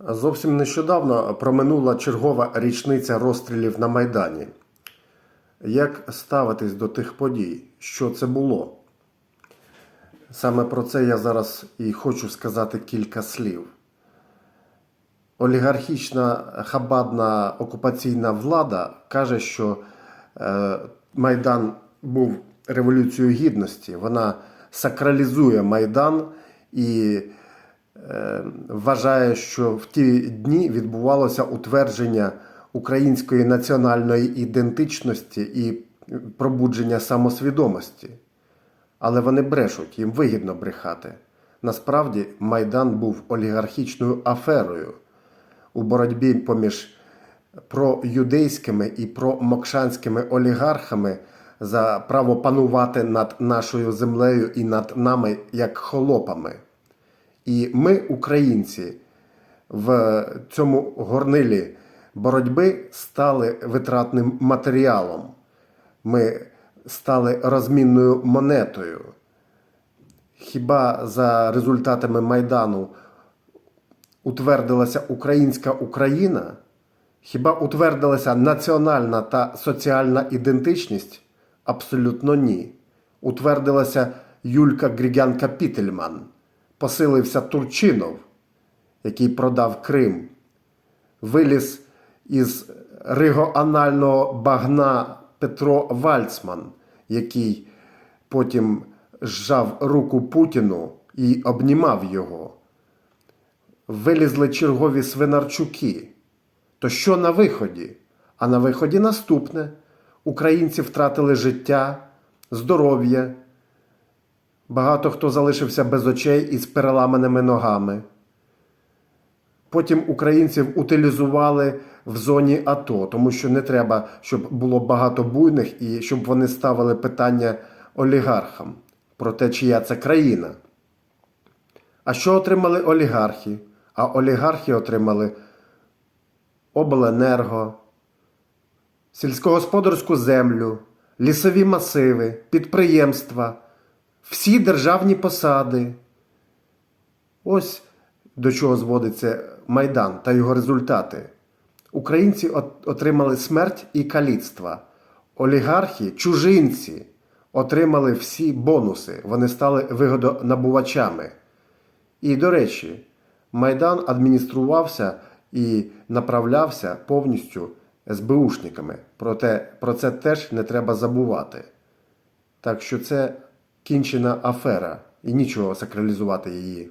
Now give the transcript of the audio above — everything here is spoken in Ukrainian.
Зовсім нещодавно проминула чергова річниця розстрілів на Майдані. Як ставитись до тих подій? Що це було? Саме про це я зараз і хочу сказати кілька слів. Олігархічна хабадна окупаційна влада каже, що е, Майдан був революцією гідності. Вона сакралізує Майдан і вважає, що в ті дні відбувалося утвердження української національної ідентичності і пробудження самосвідомості. Але вони брешуть, їм вигідно брехати. Насправді Майдан був олігархічною аферою у боротьбі поміж проюдейськими і промокшанськими олігархами за право панувати над нашою землею і над нами як холопами. І ми, українці, в цьому горнилі боротьби стали витратним матеріалом. Ми стали розмінною монетою. Хіба за результатами Майдану утвердилася українська Україна? Хіба утвердилася національна та соціальна ідентичність? Абсолютно ні. Утвердилася Юлька Григянка Пітельман, посилився Турчинов, який продав Крим, виліз із ригоанального багна Петро Вальцман, який потім зжав руку Путіну і обнімав його. Вилізли чергові свинарчуки. То що на виході? А на виході наступне: українці втратили життя, здоров'я. Багато хто залишився без очей і з переламаними ногами. Потім українців утилізували в зоні АТО, тому що не треба, щоб було багато буйних і щоб вони ставили питання олігархам про те, чия це країна. А що отримали олігархи? А олігархи отримали обленерго, сільськогосподарську землю, лісові масиви, підприємства, всі державні посади. Ось до чого зводиться Майдан та його результати. Українці отримали смерть і каліцтва. Олігархи, чужинці отримали всі бонуси. Вони стали вигодонабувачами. І, до речі, Майдан адмініструвався і направлявся повністю СБУшниками. Проте про це теж не треба забувати. Так що це кінчена афера, і нічого сакралізувати її.